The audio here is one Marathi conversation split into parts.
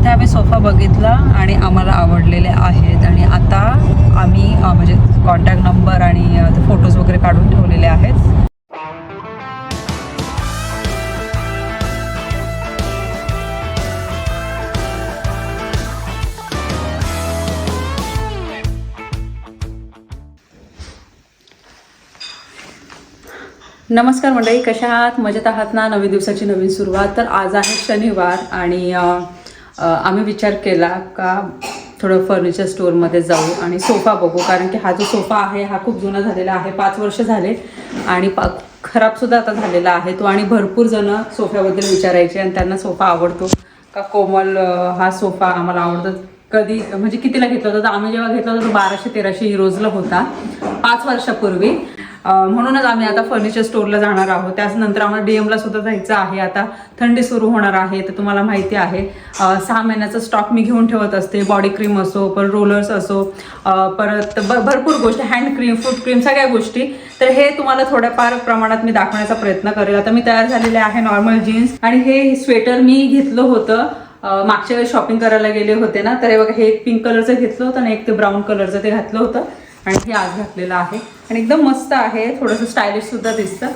इथे आम्ही सोफा बघितला आणि आम्हाला आवडलेले आहेत. आणि आता आम्ही म्हणजे कॉन्टॅक्ट नंबर आणि फोटोज वगैरे काढून ठेवलेले आहेत. नमस्कार मंडळी कशा आहात? मजेत आहात ना? नवीन दिवसाची नवीन सुरुवात. तर आज आहे शनिवार आणि आम्ही विचार केला का थोडं फर्निचर स्टोअरमध्ये जाऊ आणि सोफा बघू. कारण की हा जो सोफा आहे हा खूप जुना झालेला आहे. पाच वर्ष झाले आणि पा खराबसुद्धा आता झालेला आहे तो. आणि भरपूर जणं सोफ्याबद्दल विचारायचे आणि त्यांना सोफा आवडतो. का कोमल हा सोफा आम्हाला आवडतो. कधी म्हणजे कितीला घेतला होता? तर आम्ही जेव्हा घेतला होता तो बाराशे तेराशे हिरोजला होता. पाच वर्षापूर्वी. म्हणूनच आम्ही आता फर्निचर स्टोअरला जाणार आहोत. त्यानंतर आम्हाला डीएमला सुद्धा जायचं आहे. आता थंडी सुरू होणार आहे तर तुम्हाला माहिती आहे. सहा महिन्याचा स्टॉक मी घेऊन ठेवत असते. बॉडी क्रीम असो परत रोलर्स असो परत भरपूर गोष्टी हँड क्रीम फूड क्रीम सगळ्या गोष्टी. तर हे तुम्हाला थोड्याफार प्रमाणात मी दाखवण्याचा प्रयत्न करेल. आता मी तयार झालेले आहे नॉर्मल जीन्स आणि हे स्वेटर मी घेतलं होतं. मागच्या वेळेस शॉपिंग करायला गेले होते ना. तर हे बघा हे एक पिंक कलरचं घेतलं होतं आणि एक ते ब्राऊन कलरचं ते घातलं होतं. आणि हे आज घातलेलं आहे. आणि एकदम मस्त आहे. थोडंसं स्टायलिश सुद्धा दिसतं.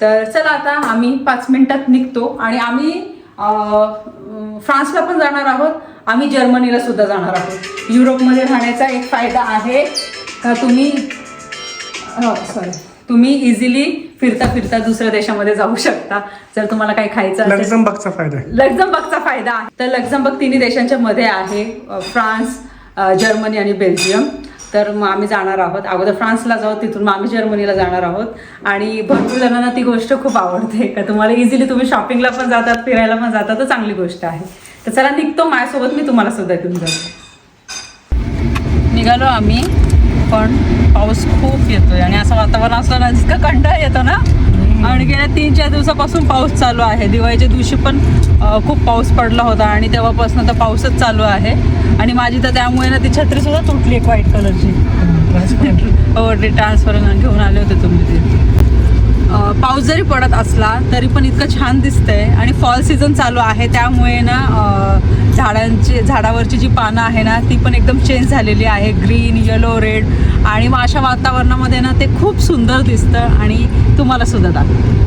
तर चला आता आम्ही पाच मिनिटात निघतो. आणि आम्ही फ्रान्सला पण जाणार आहोत. आम्ही जर्मनीला सुद्धा जाणार आहोत. युरोपमध्ये राहण्याचा एक फायदा आहे का तुम्ही सॉरी तुम्ही इझिली फिरता फिरता दुसऱ्या देशामध्ये जाऊ शकता. जर तुम्हाला काही खायचं लक्झमबर्गचा फायदा आहे. लक्झमबर्गचा फायदा आहे. तर लक्झमबर्ग तिन्ही देशांच्या मध्ये आहे फ्रान्स जर्मनी आणि बेल्जियम. तर मग आम्ही जाणार आहोत. अगोदर फ्रान्सला जाऊ तिथून मग आम्ही जर्मनीला जाणार आहोत. आणि भरपूर जणांना ती गोष्ट खूप आवडते. का तुम्हाला इझिली तुम्ही शॉपिंगला पण जातात फिरायला पण जातात तर चांगली गोष्ट आहे. तर चला निघतो. माझ्यासोबत मी तुम्हाला सुद्धा घेऊन जातो. निघालो आम्ही पण पाऊस खूप येतोय आणि असं वातावरण असलं ना जितकं कंटाळ येतो ना आणि गेल्या तीन चार दिवसापासून पाऊस चालू आहे. दिवाळीच्या दिवशी पण खूप पाऊस पडला होता आणि तेव्हापासून तर पाऊसच चालू आहे. आणि माझी तर त्यामुळे ना ती छत्री सुद्धा तुटली एक व्हाईट कलरची हो ते ट्रान्सफर घेऊन आले होते तुम्ही ते. पाऊस जरी पडत असला तरी पण इतकं छान दिसतंय. आणि फॉल सीझन चालू आहे त्यामुळे ना झाडांची झाडावरची जी पानं आहे ना ती पण एकदम चेंज झालेली आहे. ग्रीन येलो रेड आणि मग अशा वातावरणामध्ये ना ते खूप सुंदर दिसतं आणि तुम्हाला सुद्धा दाखव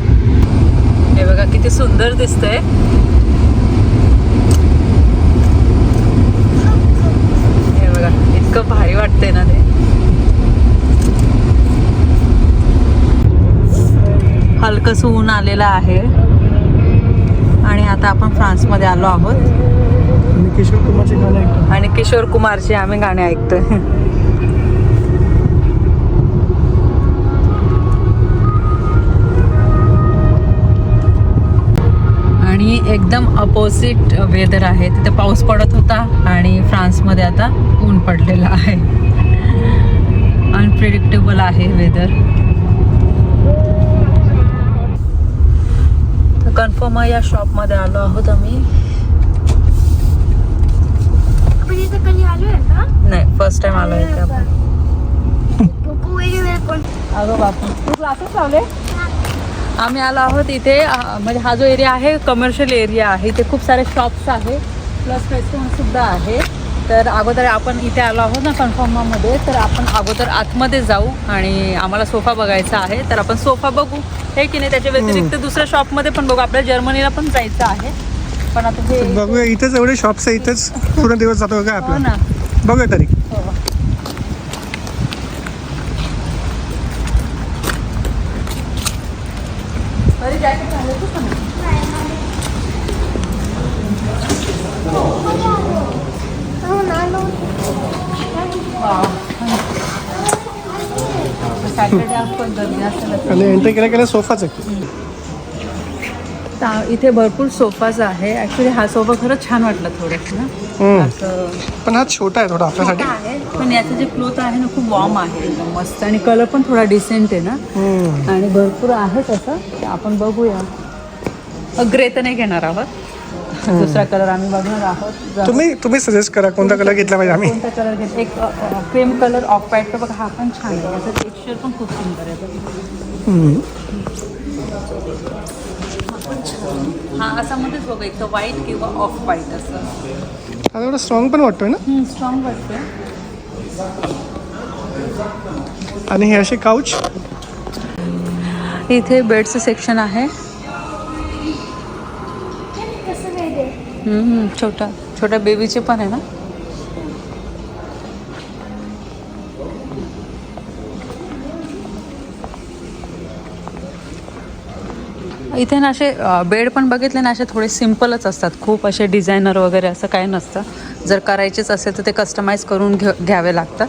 हे बघा किती सुंदर दिसतंय. हे बघा इतकं भारी वाटतंय ना ते. हलकस ऊन आलेलं आहे. आणि आता आपण फ्रान्समध्ये आलो आहोत. आणि किशोर कुमारचे गाणे ऐकतो. आणि किशोर कुमारचे आम्ही गाणे ऐकतोय. एकदम अपोजिट वेदर आहे. तिथे पाऊस पडत होता आणि फ्रान्समध्ये आता ऊन पडलेलं आहे. अनप्रिडिक्टेबल आहे वेदर कन्फर्म या शॉपमध्ये आलो आहोत आम्ही. नाही फर्स्ट टाइम आलो आहे आपण. अगं बापू तू क्लासेस लावले? आम्ही आलो आहोत इथे म्हणजे हा जो एरिया आहे कमर्शियल एरिया आहे. इथे खूप सारे शॉप्स आहे. प्लस रेस्टॉरंट सुद्धा आहे. तर अगोदर आपण इथे आलो आहोत ना कन्फर्मामध्ये तर आपण अगोदर आतमध्ये जाऊ आणि आम्हाला सोफा बघायचा आहे. तर आपण सोफा बघू. हे की नाही? त्याच्या व्यतिरिक्त दुसऱ्या शॉपमध्ये पण बघू. आपल्याला जर्मनीला पण जायचं आहे. पण आता हे बघूया इथेच एवढे शॉप्स आहे इथेच पूर्ण दिवस जातो का हो आपला ना बघूया तरी हो बरी जॅकेट घालत होता ना हो ना नो सॅटर्डे आपण गर्दी असेल आणि एंट्री केल्या केल्या सोफाच आहे ता- इथे भरपूर सोफाज आहे. ऍक्च्युली हा सोफा खरंच छान वाटला थोडंसं ना. पण हा छोटा आहे थोडा आपल्यासाठी. पण याचं जे क्लोथ आहे ना खूप वॉर्म आहे एकदम मस्त. आणि कलर पण थोडा डिसेंट आहे ना. आणि भरपूर आहे तसं आपण बघूया. ग्रे तर नाही घेणार आहोत. दुसरा कलर आम्ही बघणार आहोत. तुम्ही तुम्ही सजेस्ट करा कोणता कलर घेतला पाहिजे आम्ही. कोणता कलर घेत एक क्रीम कलर ऑफ व्हाईट बघा हा पण छान आहे. याचा टेक्स्चर पण खूप सुंदर आहे. हा असा मध्येच बघा एक व्हाईट किंवा ऑफ व्हाईट असं. एवढं स्ट्रॉंग पण वाटतोय ना? स्ट्रॉंग वाटतोय. आणि हे असे काउच इथे बेडचं सेक्शन आहे. छोटा छोट्या बेबीचे पण आहे ना? इथे ना असे बेड पण बघितले ना असे थोडे सिम्पलच असतात. खूप असे डिझायनर वगैरे असं काही नसतं. जर करायचेच असेल तर ते कस्टमाइज करून घे घ्यावे लागतात.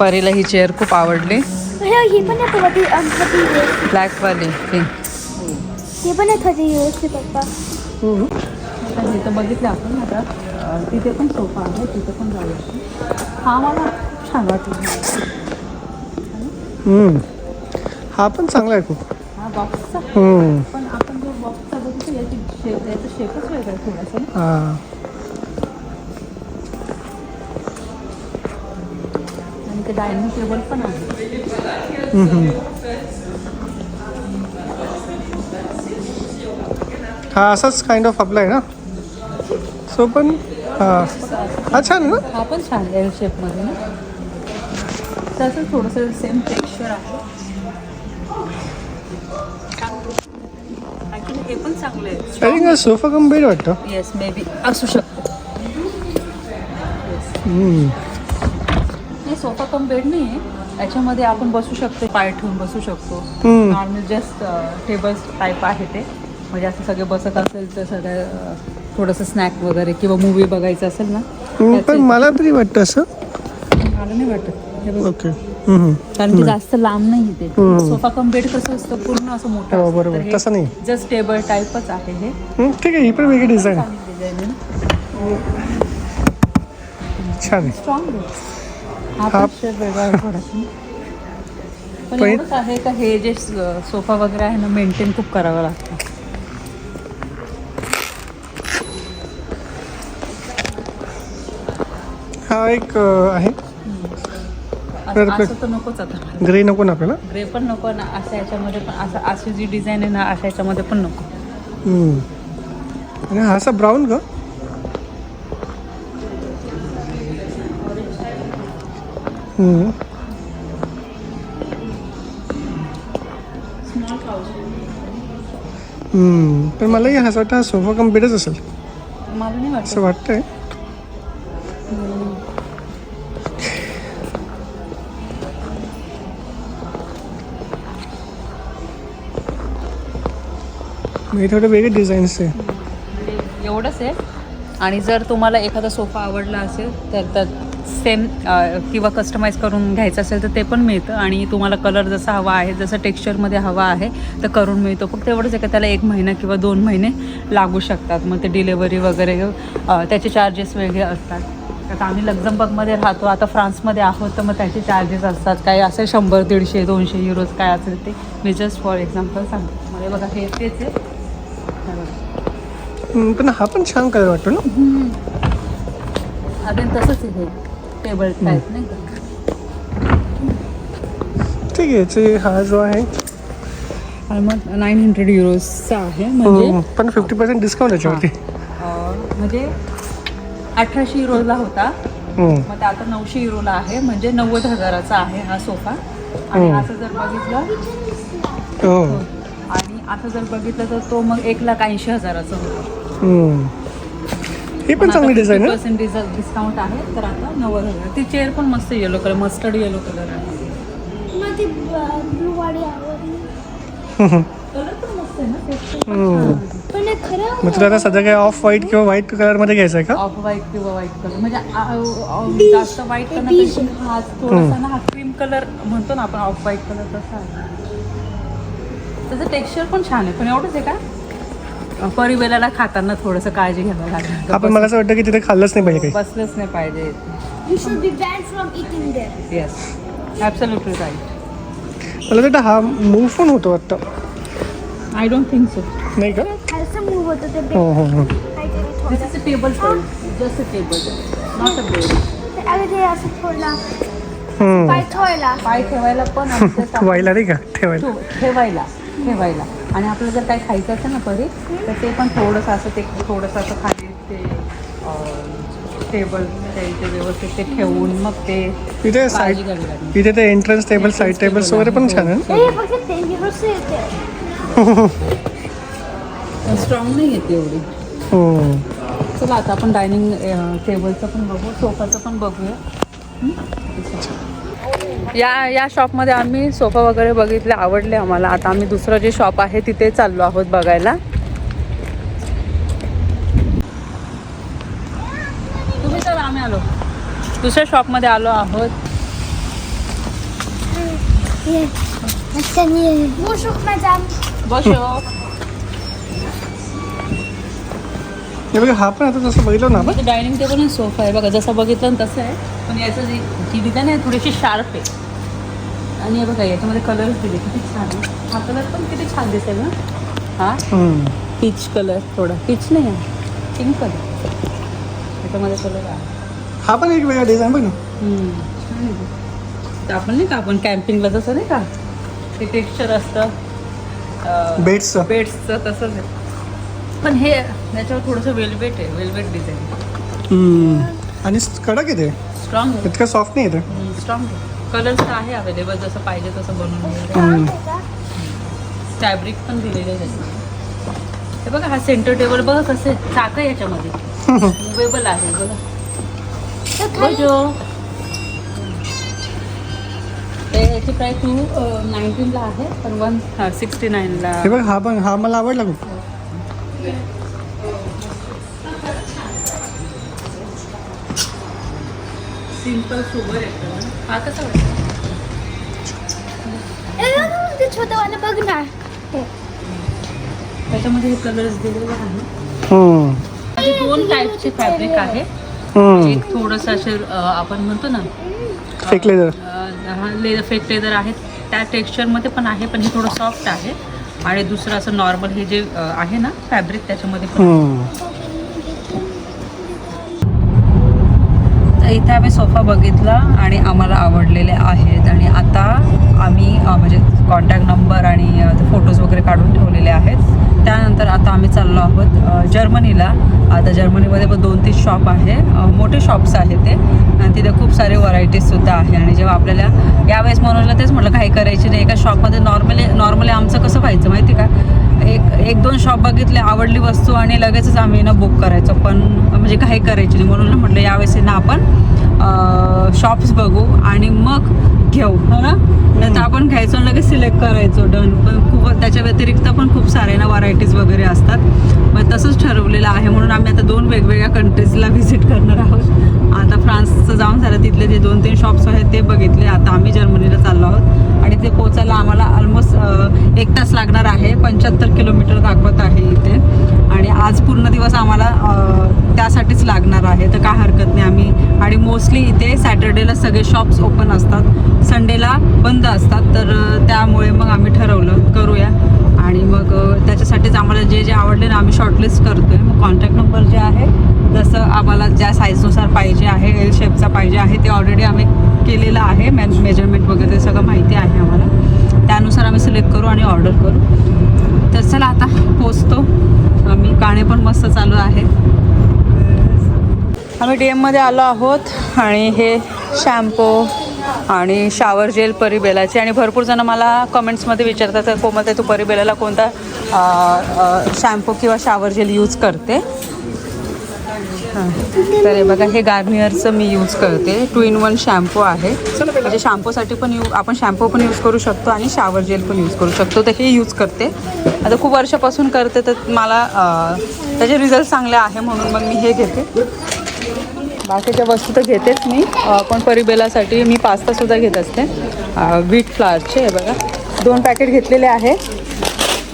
परीला ही चेअर खूप आवडली. ही। पण थर्टी थर्टी इयर्स ब्लॅकवाली ही ही पण आहे थर्टी इयर्सची पप्पा आता जिथं बघितलं आपण आता अं, तिथे पण सोफा आहे तिथे पण जाऊया हा? मला खूप छान वाटला हम्म. हा पण चांगला आहे खूप हा बॉक्सचा हम्म. पण आपण जो बॉक्सचा बघितलं याची शेप याचा शेपच वेगळा आहे थोडासा ना. हा. ते डायनिंग टेबल पण आहे. हा असाच काइंड ऑफ आपला आहे ना? सो पण हा. छान ना? हा पण छान एल शेपमध्ये ना. त्याचं थोडंसं सेम टेक्स्चर आहे. हे पण चांगलं आहे. सोफा कम बेड वाटतं. येस मे बी असू शकतो. सोफा कम बेड नाही आहे याच्यामध्ये आपण बसू शकतो पाय ठेवून बसू शकतो. नॉर्मल जस्ट टेबल टाईप आहे ते. म्हणजे असं सगळे बसत असेल तर सगळं थोडंसं स्नॅक वगैरे किंवा मूवी बघायचं असेल ना पण मला तरी वाटतं असं. मला नाही वाटत. ओके. कारण की जास्त लांब नाही ते. सोफा कम बेड कसं असतं? पूर्ण असं मोठं हो. बरोबर. तसं नाही. जस्ट टेबल टाईपच आहे हे. ठीक आहे. ही पण वेगळी डिझाईन डिझाईन छान स्ट्रॉंग हा पण शेप वेगळा आहे थोडासा. पण पण- एवढंच आहे का हे जे सोफा वगैरे आहे ना मेंटेन खूप करावं लागतं. हा एक अं, आहे. असं बरं, बरं. असं तर नकोच आता. ग्रे नको ना आपल्याला? ग्रे पण नको ना अशा याच्यामध्ये पण असं अशी जी डिझाईन आहे ना अशा याच्यामध्ये पण नको. हम्म. आणि हा असा ब्राऊन का? पण मलाही असं वाटतं हा सोफा कम बेडच असेल. मला नाही वाटत. असं वाटतंय. मी थोडे वेगळे डिझाईन्स आहे. एवढंच आहे. आणि जर तुम्हाला एखादा सोफा आवडला असेल तर तर सेम किंवा कस्टमाइज करून घ्यायचं असेल तर ते पण मिळतं. आणि तुम्हाला कलर जसा हवा आहे जसं टेक्स्चरमध्ये हवा आहे तर करून मिळतो. फक्त एवढंच आहे का त्याला एक महिना किंवा दोन महिने लागू शकतात. मग ते डिलेवरी वगैरे त्याचे चार्जेस वेगळे असतात. आता आम्ही लक्झमबर्गमध्ये राहतो. आता फ्रान्समध्ये आहोत तर मग त्याचे चार्जेस असतात. काही असेल शंभर दीडशे दोनशे युरोज काय असेल ते मी जस्ट फॉर एक्झाम्पल सांगतो. मला बघा हे तेच आहे. पण हा पण छान कलर वाटतो ना? अगेन तसंच आहे टेबल टाईप नाही का? ठीक आहे याचे हा जो आहे. ऑलमोस्ट नाईन हंड्रेड युरोजचा आहे म्हणजे हम्म, पण फिफ्टी पर्सेंट डिस्काउंट याच्यावरती. अं, म्हणजे अठराशे युरोला होता. हम्म, मग ते आता नऊशे युरोला आहे म्हणजे नव्वद हजाराचा आहे हा सोफा. आणि हम्म. असं जर बघितलं हो. आणि असं जर बघितलं तर तो मग एक लाख ऐंशी हजाराचा होता. हम्म. ही पण चांगली डिझाईन आहे पर्सेंट डिस्काउंट आहे. तर आता नव्वद हजार ती चेअर पण मस्त yellow colour mustard yellow colour आहे. मला ती ब्लू वाडी आवडली हम्म. कलर पण मस्त आहे ना? ते पण हम्म. छान आहे. पण हे खरं मग तुला आता सध्या काय ऑफ व्हाईट किंवा व्हाईट कलरमध्ये घ्यायचं आहे का? ऑफ व्हाईट किंवा व्हाईट कलर म्हणजे आ- आ- जास्त व्हाईट करण्यापेक्षा हा थोडासा ना हा क्रीम कलर म्हणतो ना आपण ऑफ व्हाईट कलर तसा आहे. त्याचं टेक्स्चर पण छान आहे. पण एवढंच आहे का? परिवेलाला खाताना थोडंसं काळजी घ्यावं लागेल. आपण मला असं वाटतं की तिथे खाल्लंच नाही पाहिजे काही. बसलंच नाही पाहिजे. You should be ban from eating there yes absolutely right मला वाटतं हा मूव पण होतो वाटतं आय डोंट थिंक सो नाही का? हो हो हो. अरे ते असं. पाय ठेवायला. पाय ठेवायला पण नाही का? ठेवायला. ठेव- ठेवायला. ठेवायला आणि आपल्याला जर काही खायचं असेल ना परी तर ते पण थोडंसं असं ते थोडंसं असं खाली ते टेबल ते व्यवस्थित ते ठेवून मग ते साईड लागेल इथे ते एंट्रन्स टेबल साईड टेबल्स वगैरे पण छान आहे? हे स्ट्रॉंग नाही येते एवढी हम्म. चला आता आपण डायनिंग टेबलचं पण बघू सोफाचं पण बघूया हं? या या शॉपमध्ये आम्ही सोफा वगैरे बघितले आवडले आम्हाला. आता आम्ही दुसरं जे शॉप आहे तिथे चाललो आहोत बघायला. तुम्ही तर आम्ही आलो. दुसऱ्या शॉपमध्ये आलो आहोत. बसो. हे बघा हा पण आता जसं बघितलं ना आपण. डायनिंग टेबल आणि सोफा आहे बघा जसं बघितलं ना तसं आहे. पण याचं जी जी डिझाईन आहे थोडीशी शार्प आहे. आणि हे बघा याच्यामध्ये कलर्स दिले किती छान आहे. हा कलर पण किती छान दिसेल ना? हा? हम्म. पीच कलर थोडा. पीच नाही आहे. पिंक कलर त्याच्यामध्ये कलर आहे. हा पण एक वेगळा डिझाईन बघ ना. हम्म, छान आहे ते. ते आपण नाही का आपण कॅम्पिंगला जसं नाही का ते टेक्स्चर असतं. बेड्सचं बेड्सचं तसंच आहे. पण हे याच्यावर थोडंसं वेलवेट आहे वेलवेट डिझाईन हम्म. आणि कडक येते स्ट्रॉंग आहे. इतकं सॉफ्ट नाही येते स्ट्रॉंग कलर्स तर आहे अवेलेबल जसं पाहिजे तसं बनवून. फॅब्रिक पण दिलेले आहे. हे बघा हा सेंटर टेबल बघा कसं आहे चाक आहे याच्यामध्ये. मुवेबल आहे बघा. ते याची प्राईस टू नाईन्टीनला आहे पण वन सिक्स्टी नाईनला हे बघ हा पण हा मला आवडला खूप. सिंपल सुबर आहे हा कसा वाटतं? ते छोटंवालं बघ ना. हे. त्याच्यामध्ये हे कलर्स दिलेले आहे हम्म. दोन टाईपचे फॅब्रिक आहे हम्म. एक थोडंसं असे आपण म्हणतो ना हा लेदर फेक लेदर आहे त्या टेक्स्चरमध्ये पण आहे पण हे थोडं सॉफ्ट आहे. आणि दुसरं असं नॉर्मल हे जे आहे ना फॅब्रिक त्याच्यामध्ये पण तिथे आम्ही सोफा बघितला आणि आम्हाला आवडलेले आहेत. आणि आता आम्ही म्हणजे कॉन्टॅक्ट नंबर आणि ते फोटोज वगैरे काढून ठेवलेले आहेत. त्यानंतर आता आम्ही चाललो आहोत जर्मनीला. आता जर्मनीमध्ये पण दोन तीन शॉप आहे. मोठे शॉप्स आहेत ते. आणि तिथे खूप सारे व्हरायटीजसुद्धा आहे. आणि जेव्हा आपल्याला यावेळेस मनोजला तेच म्हटलं काही करायची नाही. एका शॉपमध्ये नॉर्मली नॉर्मली आमचं कसं व्हायचं माहिती का? एक दोन शॉप बघितले आवडली वस्तू आणि लगेचच आम्ही ना बुक करायचो. पण म्हणजे काही करायची नाही. म्हणून ना म्हटलं यावेळेस ना आपण शॉप्स बघू आणि मग घेऊ. हो ना? नाही तर आपण घ्यायचो लगेच सिलेक्ट करायचो. डन पण खूप त्याच्या व्यतिरिक्त पण खूप सारे ना व्हरायटीज वगैरे असतात. मग तसंच ठरवलेलं आहे. म्हणून आम्ही आता दोन वेगवेगळ्या कंट्रीजला व्हिजिट करणार आहोत. आता फ्रान्सचं जाऊन झालं तिथले जे दोन तीन शॉप्स आहेत ते बघितले. आता आम्ही जर्मनीला चाललो आहोत. आणि ते पोचायला आम्हाला ऑलमोस्ट एक तास लागणार आहे. पंच्याहत्तर किलोमीटर दाखवत आहे इथे. आणि आज पूर्ण दिवस आम्हाला त्यासाठीच लागणार आहे. तर काय हरकत नाही आम्ही. आणि मोस्टली इथे सॅटर्डेला सगळे शॉप्स ओपन असतात. संडेला बंद असतात. तर त्यामुळे मग आम्ही ठरवलं करूया. आणि मग त्याच्यासाठीच आम्हाला जे जे आवडले ना आम्ही शॉर्टलिस्ट करतो आहे मग कॉन्टॅक्ट नंबर जे आहे जसं आम्हाला ज्या साईजनुसार पाहिजे आहे एल शेपचा पाहिजे आहे ते ऑलरेडी आम्ही केलेलं आहे. मॅ मेजरमेंट वगैरे ते सगळं माहिती आहे आम्हाला. त्यानुसार आम्ही सिलेक्ट करू आणि ऑर्डर करू. तर चला आता पोचतो. आम्ही गाणे पण मस्त चालू आहे. आम्ही डी एममध्ये आलो आहोत आणि हे शॅम्पू आणि शावर जेल परिबेलाचे आणि भरपूर जण मला कमेंट्समध्ये विचारतात तर कोमलते तू परिबेलाला कोणता शॅम्पू किंवा शावर जेल यूज करते? हां. तर हे बघा हे गार्नियरचं मी यूज करते. टू इन वन शॅम्पू आहे. म्हणजे शॅम्पूसाठी पण यू आपण शॅम्पू पण यूज करू शकतो आणि शावर जेल पण यूज करू शकतो. तर हे यूज करते. आता खूप वर्षापासून करते तर मला त्याचे रिझल्ट चांगले आहे म्हणून मग मी हे घेते. बाकीच्या वस्तू तर घेतेच मी. पण परिबेलासाठी मी पास्तासुद्धा घेत असते. व्हीट फ्लावरचे बघा. दोन पॅकेट घेतलेले आहे.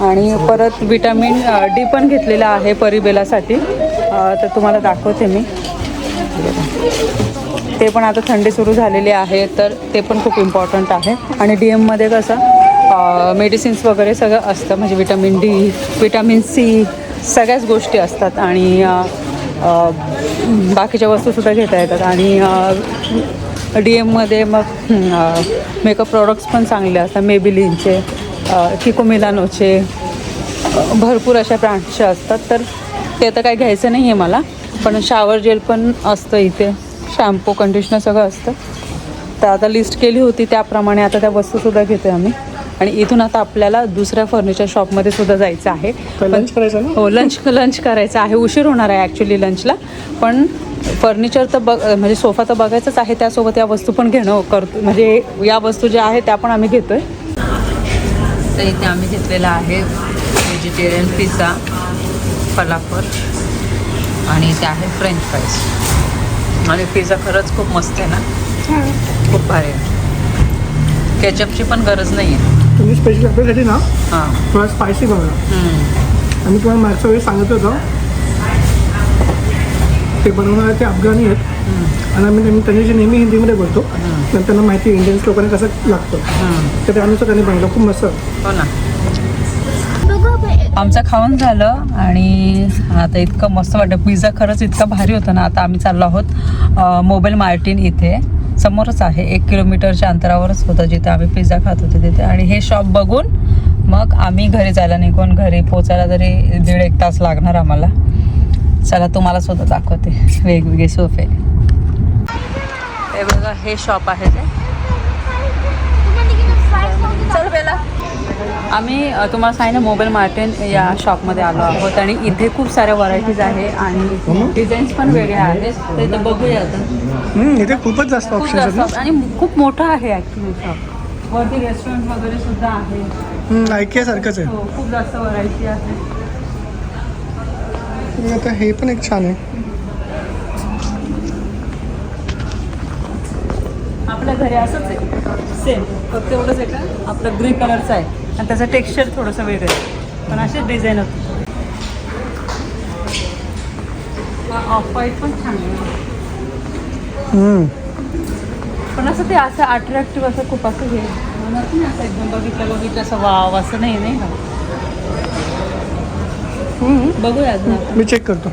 आणि परत विटॅमिन डी पण घेतलेलं आहे परिबेलासाठी. तर तुम्हाला दाखवते मी. ते पण आता थंडी सुरू झालेली आहे तर ते पण खूप इम्पॉर्टंट आहे. आणि डी एममध्ये कसं मेडिसिन्स वगैरे सगळं असतं. म्हणजे विटॅमिन डी विटॅमिन सी सगळ्याच गोष्टी असतात. आणि बाकीच्या वस्तूसुद्धा घेता येतात. आणि डी एममध्ये मग मेकअप प्रोडक्ट्स पण चांगले असतात. मेबिलिनचे किको मिलानोचे भरपूर अशा ब्रँडचे असतात. तर ते तर काही घ्यायचं नाही आहे मला. पण शावर जेल पण असतं इथे. शॅम्पू कंडिशनर सगळं असतं. तर आता लिस्ट केली होती त्याप्रमाणे आता त्या वस्तूसुद्धा घेते आम्ही. आणि इथून आता आपल्याला दुसऱ्या फर्निचर शॉपमध्ये सुद्धा जायचं आहे. lunch करायचं ना? हो लंच लंच करायचं आहे. उशीर होणार आहे ॲक्च्युली लंचला पण फर्निचर तर बघ म्हणजे सोफा तर बघायचंच आहे. त्यासोबत या वस्तू पण घेणं करतो म्हणजे या वस्तू ज्या आहेत त्या पण आम्ही घेतोय. तर इथे आम्ही घेतलेला आहे व्हेजिटेरियन पिझ्झा फलाफल आणि इथे आहे फ्रेंच फ्राईज आणि पिझ्झा खरंच खूप मस्त आहे ना? खूप भारी आहे. केचपची पण गरज नाही आहे तुम्ही स्पेशल आपल्यासाठी ना हां. थोडा स्पायसी बनवला आम्ही तुम्हाला मागच्या वेळी सांगत होतो ते बनवणारे ते अफगाणी आहेत. आणि आम्ही नेहमी त्यांनी जे नेहमी हिंदीमध्ये बोलतो तर त्यांना माहिती इंडियन्स लोकांना कसं लागतं. तर त्यानुसार त्यांनी बनवलं खूप मस्त. हो ना. बघू आपण. आमचं खाऊन झालं आणि आता इतकं मस्त वाटतं पिझ्झा खरंच इतका भारी होता ना आता आम्ही चाललो आहोत मोबाईल मार्टिन इथे. समोरच आहे. एक किलोमीटरच्या अंतरावरच होतं जिथे आम्ही पिझ्झा खात होते तिथे. आणि हे शॉप बघून मग आम्ही घरी जायला निघून घरी पोचायला तरी दीड एक तास लागणार आम्हाला. चला तुम्हाला सुद्धा दाखवते. वेगवेगळे सोफे. हे बघा हे शॉप आहे ते. चल बेला. आम्ही तुम्हाला सांगितलं मोबाईल मार्टेन या शॉपमध्ये आलो आहोत आणि इथे खूप साऱ्या व्हरायटीज आहे आणि डिझाईन्स पण वेगळ्या आहेत. तर इथं बघूया आता. इथे खूपच जास्त खूप ऑप्शन्स आहेत आणि खूप मोठं आहे ॲक्च्युली शॉप वरती रेस्टॉरंट वगैरे सुद्धा आहे. ना ऐकिया सारखंच आहे. हो खूप जास्त व्हरायटी आहे. आता हे पण एक छान आहे. आपल्या घरी असंच आहे. सेम फक्त एवढंच आहे का? आपलं ग्रे कलरचं आहे. आणि त्याचं टेक्स्चर थोडंसं वेगळं आहे. पण असेच डिझाईन होतं. ऑफ व्हाईट पण छान आहे. पण असं ते असं अट्रॅक्टिव्ह असं खूप असं हे. म्हणत नाही असं एकदम बघितलं बघितलं असं वाव असं नाही नाही का? हम्म. बघूया. मी चेक करतो.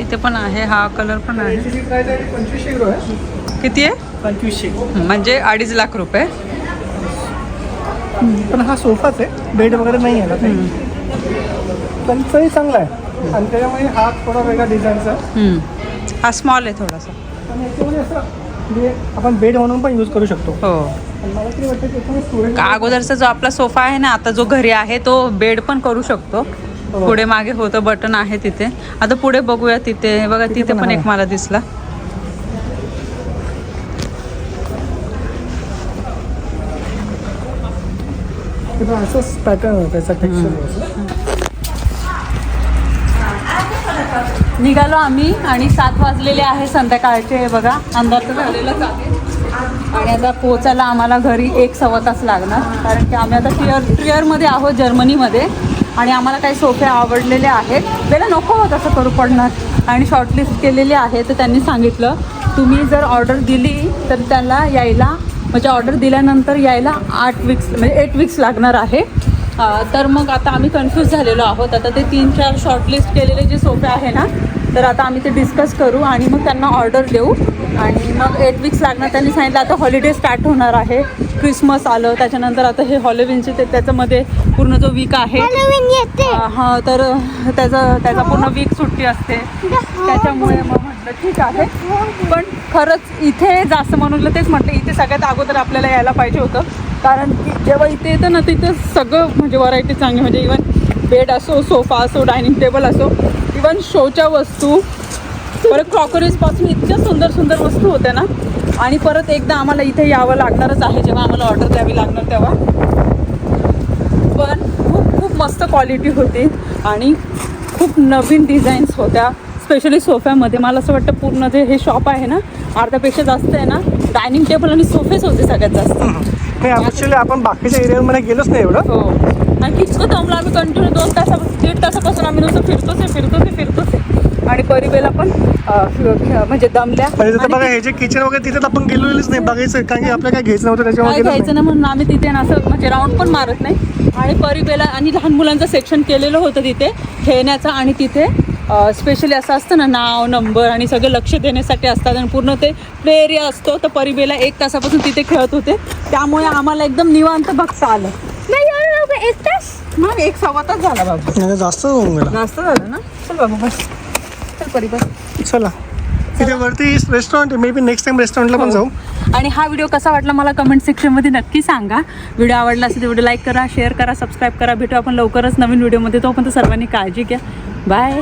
इथे पण आहे हा कलर पण आहे. पंचवीसशे युरो आहे. किती आहे? पंचवीसशे. म्हणजे अडीच लाख रुपये. पण हा सोफाच आहे. बेड वगैरे नाही आहे ना काही? पण तरी चांगला आहे. आणि त्याच्यामुळे हा थोडा वेगळा डिझाईनचा. हा स्मॉल आहे थोडासा. पण याच्यामध्ये असं म्हणजे आपण बेड म्हणून पण यूज करू शकतो. हो. अगोदरचा जो आपला सोफा आहे ना आता जो घरी आहे तो बेड पण करू शकतो. हो. पुढे मागे होतं बटन आहे तिथे. आता पुढे बघूया तिथे. बघा तिथे पण एक. मला दिसला. ते पण असंच पॅटर्न आहे त्याचा टेक्स्चर निघालो आम्ही आणि सात वाजलेले आहे संध्याकाळचे बघा अंधार तर झालेलाच आहे आणि आता पोचायला आम्हाला घरी एक सव्वा तास लागणार कारण की आम्ही आता ट्रिअर ट्रिअरमध्ये आहोत जर्मनीमध्ये. आणि आम्हाला काही सोफे आवडलेले आहेत. पहिला नको होत असं करू पडणार. आणि शॉर्टलिस्ट केलेले आहे तर त्यांनी सांगितलं तुम्ही जर ऑर्डर दिली तर त्याला यायला म्हणजे ऑर्डर दिल्यानंतर यायला आठ वीक्स म्हणजे एट वीक्स लागणार आहे. तर मग आता आम्ही कन्फ्यूज झालेलो आहोत. आता ते तीन चार शॉर्टलिस्ट केलेले जे सोफे आहे ना तर आता आम्ही ते डिस्कस करू आणि मग त्यांना ऑर्डर देऊ. आणि मग एट वीक्स लागणार त्यांनी सांगितलं आता हॉलिडे स्टार्ट होणार आहे. क्रिसमस आलं त्याच्यानंतर आता हे हॉलिडेनचे ते त्याच्यामध्ये पूर्ण जो वीक आहे हा तर त्याचं त्याचा पूर्ण वीक सुट्टी असते. त्याच्यामुळे मग म्हटलं ठीक आहे. पण खरंच इथे जास्त म्हणून तेच म्हटलं इथे सगळ्यात अगोदर आपल्याला यायला पाहिजे होतं. कारण की जेव्हा इथे येतं ना तिथं सगळं म्हणजे व्हरायटी चांगली म्हणजे इवन बेड असो सोफा असो डायनिंग टेबल असो इवन शोच्या वस्तू परत क्रॉकरीजपासून इतक्या सुंदर सुंदर वस्तू होत्या ना. आणि परत एकदा आम्हाला इथे यावं लागणारच आहे. जेव्हा आम्हाला ऑर्डर द्यावी लागणार तेव्हा. पण खूप खूप मस्त क्वालिटी होती. आणि खूप नवीन डिझाईन्स होत्या. स्पेशली सोफ्यामध्ये. मला असं वाटतं पूर्ण जे हे शॉप आहे ना अर्ध्यापेक्षा जास्त आहे ना डायनिंग टेबल आणि सोफेच होते सगळ्यात जास्त. नाही ॲक्च्युली आपण बाकीच्या एरियामध्ये गेलोच नाही एवढं. हो. आणि कितकं दमलं आम्ही कंटिन्यू दोन तासा दीड तासापासून आम्ही नुसतं फिरतोच आहे फिरतोच आहे फिरतोच आहे. आणि परिबेला पण म्हणजे दमल्या. म्हणजे बघा हे जे किचन वगैरे तिथे तर आपण गेलेलोच नाही. बघायचं कारण की आपल्याला काय घ्यायचं नव्हतं त्याच्यामुळे गेलोच घ्यायचं ना म्हणून आम्ही तिथे ना असं म्हणजे राऊंड पण मारत नाही. आणि परिबेला आणि लहान मुलांचं सेक्शन केलेलं होतं तिथे खेळण्याचं आणि तिथे स्पेशली असं असतं ना नाव नंबर आणि सगळे लक्ष देण्यासाठी असतात. आणि पूर्ण ते प्ले एरिया असतो. तर परिबेला एक तासापासून तिथे खेळत होते. त्यामुळे आम्हाला एकदम निवांत बघता आलं. नाही एक तास? मग एक सव्वा तास झाला बाबू. जास्त जास्त झालं ना? चल बाबू बस. चल. तिथे वरती restaurant maybe next time रेस्टॉरंटला पण जाऊ. आणि हा व्हिडिओ कसा वाटला मला कमेंट सेक्शनमध्ये नक्की सांगा. व्हिडिओ आवडला असेल तर व्हिडिओ लाईक करा शेअर करा सबस्क्राईब करा. भेटू आपण लवकरच नवीन व्हिडिओमध्ये तोपर्यंत सर्वांनी काळजी घ्या. बाय